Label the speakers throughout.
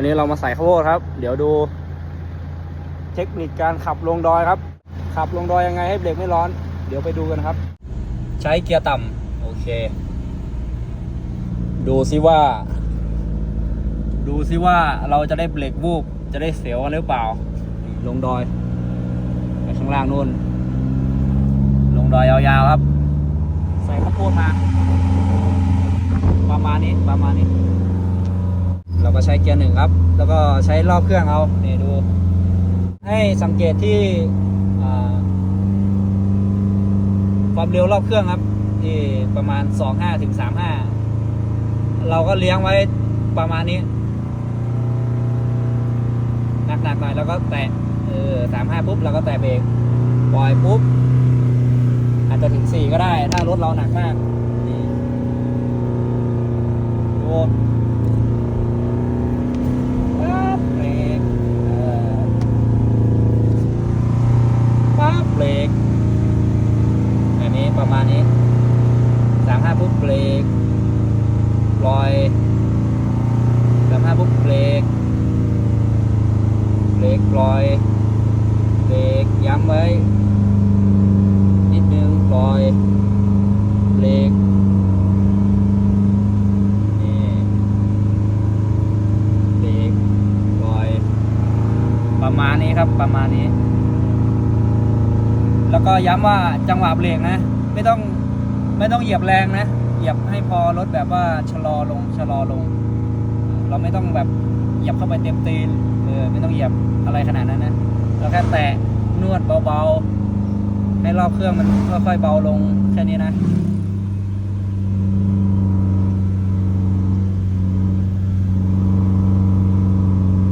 Speaker 1: วันนี้เรามาใส่ข้าวโพดครับ เดี๋ยวดู เทคนิคการขับลงดอยครับ ขับลงดอยยังไงให้เบรกไม่ร้อน เดี๋ยวไปดูกันครับ ใช้เกียร์ต่ำโอเค ดูซิว่า ดูซิว่าเราจะได้เบรกวูบจะได้เสียวกันหรือเปล่า ลงดอยไปข้างล่างนู่น ลงดอยยาวๆครับ ใส่ข้าวโพดมา ประมาณนี้ประมาณนี้ เราก็ใช้เกียร์หนึ่งครับ แล้วก็ใช้รอบเครื่องเอาเนี่ดู ให้สังเกตที่ความเร็วรอบเครื่องครับ ที่ประมาณ 25ถึง35 เราก็เลี้ยงไว้ประมาณนี้หนักๆหน่อยแล้วก็แตะเออ35ปุ๊บเราก็แตะเบรกปล่อยปุ๊บ อาจจะถึง4ก็ได้ ถ้ารถเราหนักมากนี่ดูปั๊บเบรกเออปั๊บเบรกอันนี้ ประมาณนี้สามห้าปุ๊บเบรกลอยสามห้าปุ๊บเบรกเบรกลอยเบรกย้ำไว้ นิดนึงลอยเบรกนี่เบรกลอย ประมาณนี้ครับประมาณนี้ แล้วก็ย้ำว่าจังหวะเบรกนะ ไม่ต้องไม่ต้องเหยียบแรงนะ เหยียบให้พอรถแบบว่าชะลอลงชะลอลง เราไม่ต้องแบบเหยียบเข้าไปเต็มตีนเออไม่ต้องเหยียบอะไรขนาดนั้นนะเราแค่แตะนวดเบาๆ ให้รอบเครื่องมันค่อยๆเบาลงแค่นี้นะ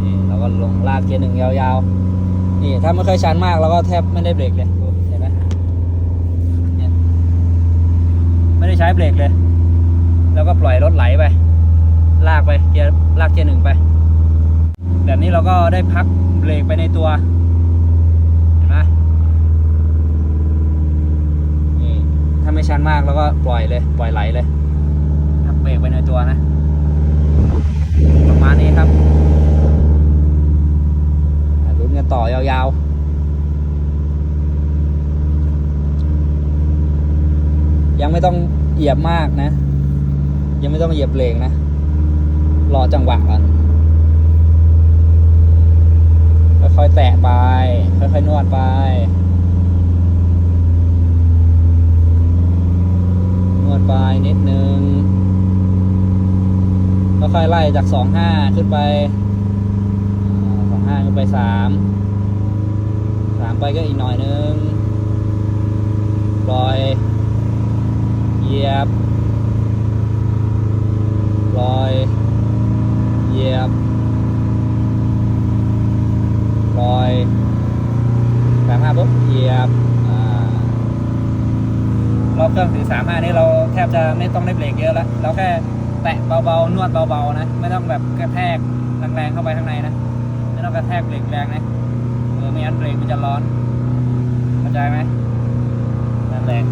Speaker 1: นี่เราก็ลงลากเกียร์หนึ่งยาวๆนี่ถ้าไม่เคยชันมากเราก็แทบไม่ได้เบรกเลยดูเห็นไหมเนี่ยไม่ได้ ใช้เบรกเลย แล้วก็ปล่อยรถไหลไป ลากไปเกียร์ลากเกียร์หนึ่งไป แบบนี้เราก็ได้พักเบรกไปในตัวเห็นไหมนี่ถ้าไม่ชันมากแล้วก็ปล่อยเลยปล่อยไหลเลยพักเบรกไปในตัวนะประมาณนี้ครับลุ้นกันต่อยาวๆยังไม่ต้อง เหยียบมากนะ ยังไม่ต้องเหยียบเบรกนะ รอจังหวะก่อนค่อยๆแตะไป ค่อยๆนวดไปนวดไปนิดนึงค่อยๆไล่จากสองห้าขึ้นไปสองห้าขึ้นไปสามสามไปก็อีกหน่อยนึงปล่อย เหยียบลอยเหยียบลอยสามห้าปุ๊บเหยียบอ่ารอบเครื่องถึงสามห้านี่เราแทบจะไม่ต้องได้เบรกเยอะแล้วเราแค่แตะเบาๆนวดเบาๆนะ ไม่ต้องแบบกระแทกแรงๆเข้าไปข้างในนะไม่ต้องกระแทกเบรกแรงนะเออไม่งั้นเบรกมันจะร้อนเข้าใจไหมนั่นแหละ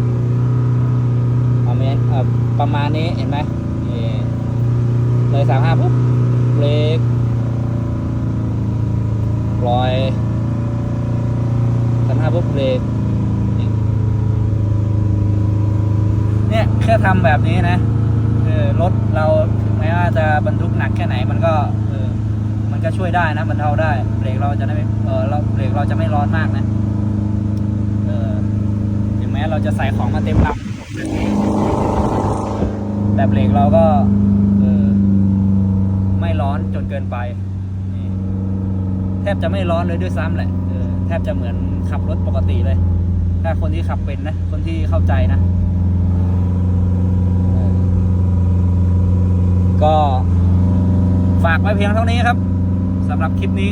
Speaker 1: ประมาณเอ่อประมาณนี้เห็นไหมเลยสามห้าปุ๊บเบรกปล่อยสามห้าปุ๊บเบรกเนี่ยแค่ทำแบบนี้นะรถเราถึงแม้ว่าจะบรรทุกหนักแค่ไหนมันก็มันก็ช่วยได้นะบรรเท่าได้เบรกเราจะได้ไม่เออเราเบรกเราจะไม่ร้อนมากนะเออถึงแม้เราจะใส่ของมาเต็มลำ แต่เบรกเราก็เออไม่ร้อนจนเกินไป แทบจะไม่ร้อนเลยด้วยซ้ำแหละเออแทบจะเหมือนขับรถปกติเลย ถ้าคนที่ขับเป็นนะ คนที่เข้าใจนะ ก็ฝากไว้เพียงเท่านี้ครับสำหรับคลิปนี้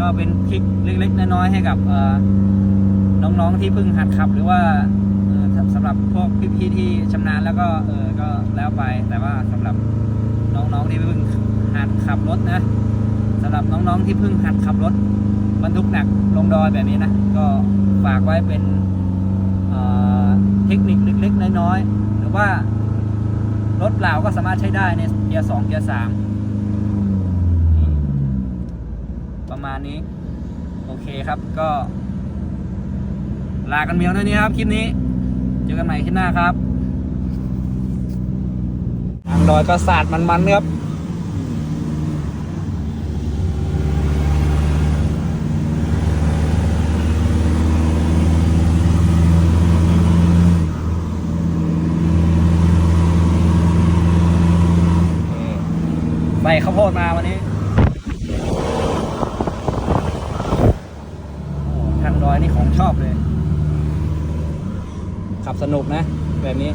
Speaker 1: ก็เป็นคลิปเล็กๆน้อยๆให้กับน้องๆที่เพิ่งหัดขับหรือว่า สำหรับพวกพี่ๆที่ชำนาญแล้วก็เออก็แล้วไปแต่ว่าสำหรับน้องๆที่เพิ่งหัดขับรถนะสำหรับน้องๆที่เพิ่งหัดขับรถบรรทุกหนักลงดอยแบบนี้นะก็ฝากไว้เป็นเเทคนิคเล็กๆน้อยๆหรือว่ารถเปล่าก็สามารถใช้ได้ในเกียร์สองเกียร์สามประมาณนี้ โอเคครับก็ ลากันเมียวเท่านี้ครับ คลิปนี้ เจอกันใหม่คลิปหน้าครับทางดอยก็สาดมันๆครับใส่ข้าวโพดมาวันนี้ทางดอยนี่ของชอบเลย ขับสนุกนะ แบบนี้